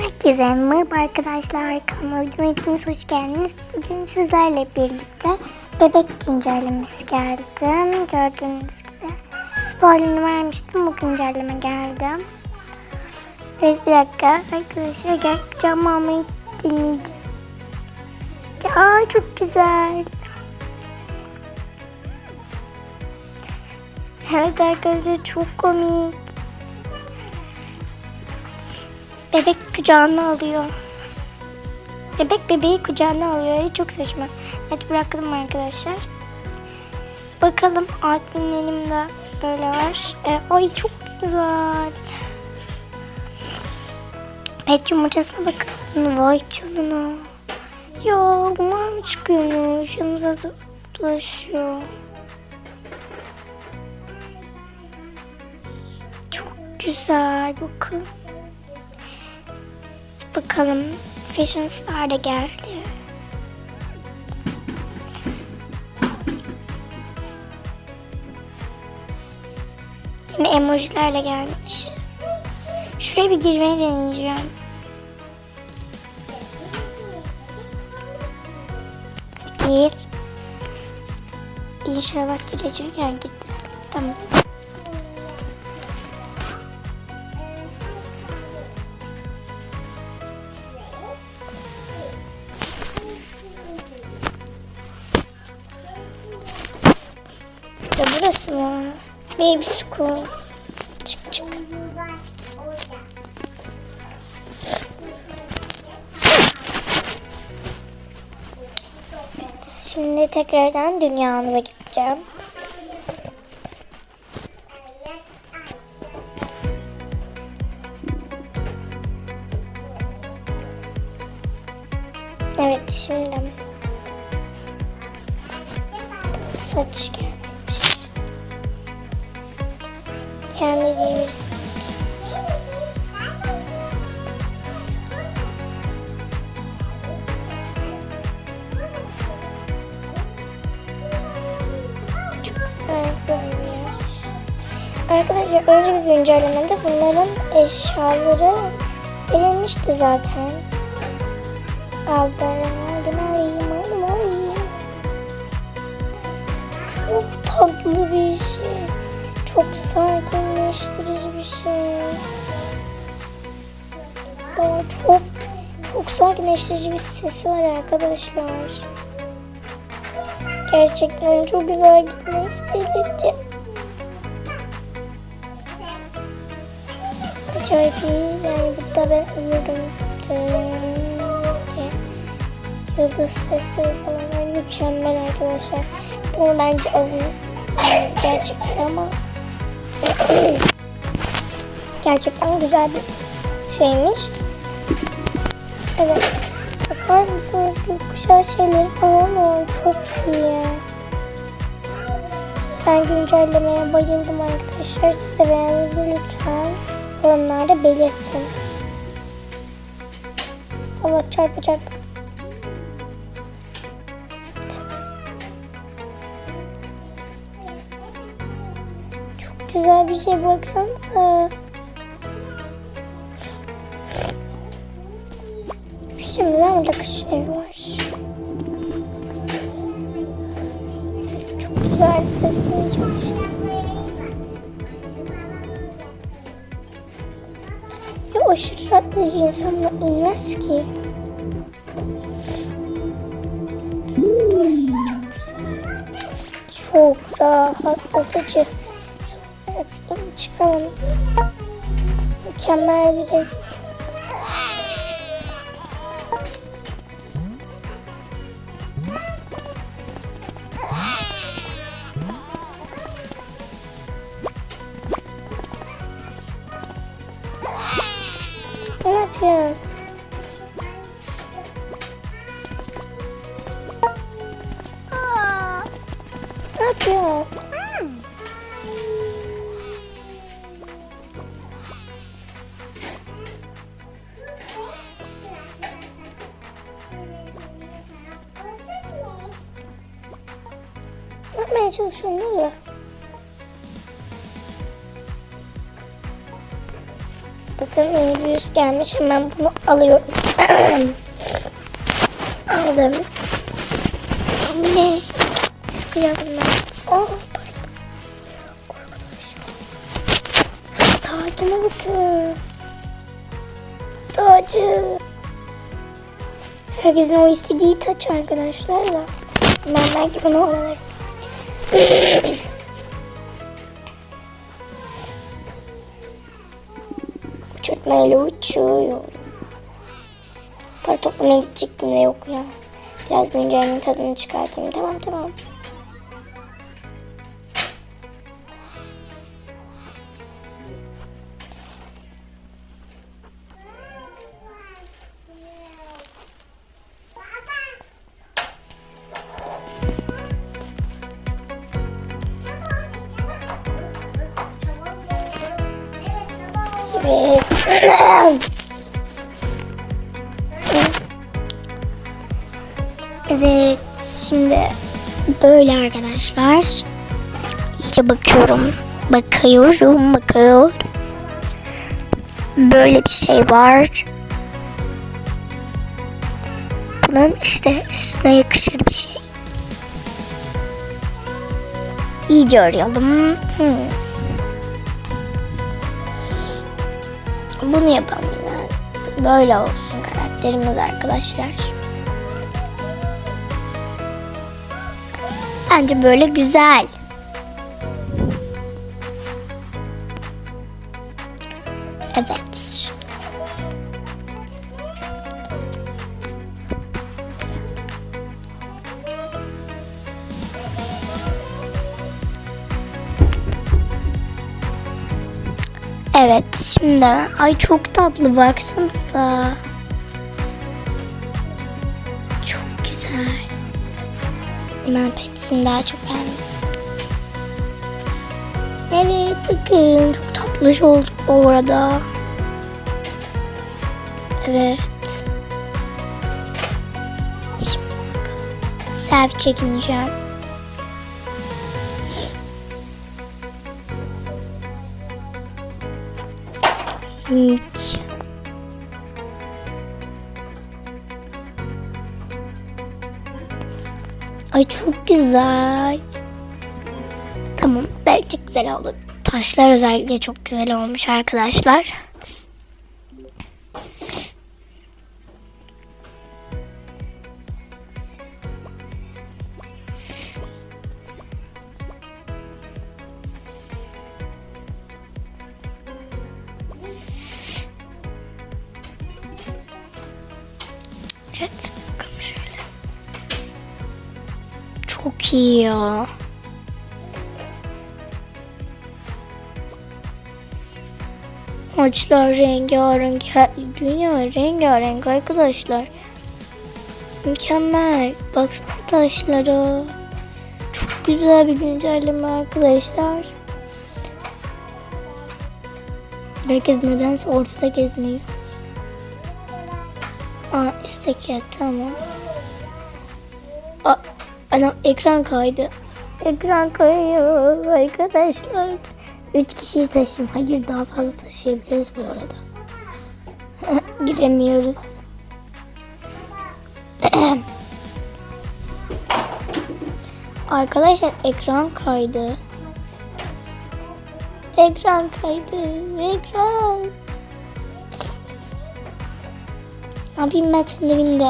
Herkese merhaba arkadaşlar. Kanalıma hepiniz hoş geldiniz. Bugün sizlerle birlikte bebek güncellemesi geldi. Gördüğünüz gibi. Spoilerını vermiştim. Bu güncelleme geldi. Evet bir dakika arkadaşlar gel cam almayı deneyeceğim. Ya çok güzel. Evet arkadaşlar çok komik. Bebek kucağına alıyor. Bebek bebeği kucağına alıyor. Çok saçma. Evet bırakalım arkadaşlar. Bakalım Alp'in elimde böyle var. E, ay çok güzel. Pet yumurtasına bakalım. Vay canına. Ya bunlar mı çıkıyormuş? Yanımıza do- dolaşıyor. Çok güzel. Bakın. Bakalım Fashion Star da geldi. Yine emojilerle gelmiş. Şuraya bir girmeyi deneyeceğim. Gir. İnşallah girecek. Yani gitti. Tamam. Baby school. Çık çık. Şimdi tekrardan dünyamıza gideceğim. Kendi giymişsin. Çok güzel görünüyor. Arkadaşlar önceki güncellemede bunların eşyaları verilmişti zaten. Aldım, alayım. Çok tatlı bir. Çok sakinleştirici bir şey. Aa, çok çok sakinleştirici bir sesi var arkadaşlar. Gerçekten çok güzel gitmiştirici. Acayip iyi. Yani burada ben uyurum. Yıldız sesleri falan mükemmel arkadaşlar. Bunu bence alın. Gerçekten ama gerçekten güzel bir şeymiş. Evet. Bakar mısınız gökkuşağı şeyleri falan var. Çok iyi. Ben güncellemeye bayıldım arkadaşlar. Siz de beğendiniz lütfen yorumlarda belirtin. Allah çarpı güzel bir şey baksanıza. Şimdi de burada kış evi var. Sesi çok güzel. Sesini çok işte. Ya aşırı rahatlatıcı insanla inmez ki. Çok rahatlatıcı. Evet, çıkalım. Mükemmel bir gezi. Yapmaya çalışıyorsun Nurla? Bakın Bakın yeni bir yüz gelmiş. Hemen bunu alıyorum. Aldım. Bu ne? Şu kıyafetler. Oh, Tacına bakın. Tacı. Herkesin o istediği taç arkadaşlar da. Ben belki bunu alırım. Uçurtmayla uçuyorum. Para toplamaya gidecektim de yok ya. Biraz güncellemenin tadını çıkartayım. Tamam tamam. Evet. Şimdi böyle arkadaşlar. İşte bakıyorum, bakıyorum, bakıyorum. Böyle bir şey var. Bunun işte üstüne yakışır bir şey. İyice arayalım. Hmm. Bunu yapalım yine. Böyle olsun karakterimiz arkadaşlar. Bence böyle güzel. Evet şimdi ay çok tatlı baksanıza. Çok güzel. Ben petisini daha çok beğendim. Evet bakın çok tatlış olduk bu arada. Evet. Şimdi. Selfie çekineceğim. İlk. Ay çok güzel. Tamam belki güzel oldu. Taşlar özellikle çok güzel olmuş arkadaşlar. Evet bakalım şöyle. Çok iyi ya. Ağaçlar rengarenk, dünya rengarenk arkadaşlar. Mükemmel. Baksana taşlara. Çok güzel bir güncelleme arkadaşlar. Herkes nedense ortada geziniyor. Aa istek tamam. Aa, anam ekran kaydı. Ekran kayıyor arkadaşlar. Üç kişiyi taşıyayım. Hayır daha fazla taşıyabiliriz bu arada. Giremiyoruz. Arkadaşlar ekran kaydı. Ekran kaydı. Ekran. Ne yapayım ben senin evinde?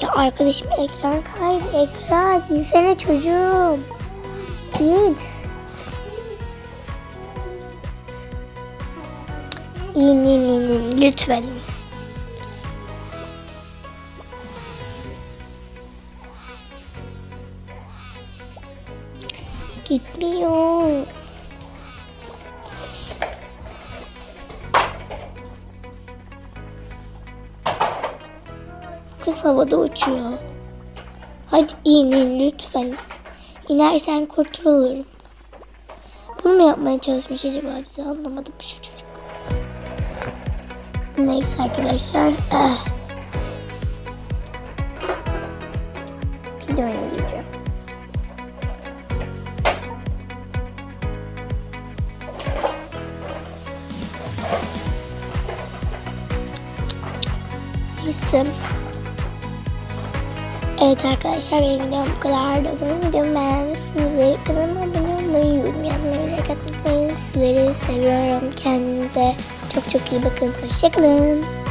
Ya arkadaşım ekran kaydı. Ekran. İnsene çocuğum. Git. İn in in in lütfen. Gitmiyor. Kız havada uçuyor. Hadi in in lütfen. İnersen kurtulurum. Bunu mu yapmaya çalışmış acaba bize anlamadım şu çocuk. Neyse arkadaşlar. Eh. Bir de oynayacağım. Neyse. Evet arkadaşlar benim videom bu kadardı. Umarım videomu beğenmişsinizdir. Kanalıma abone olmayı, yorum yazmayı ve like atmayı. Sizleri seviyorum. Kendinize çok çok iyi bakın. Hoşçakalın.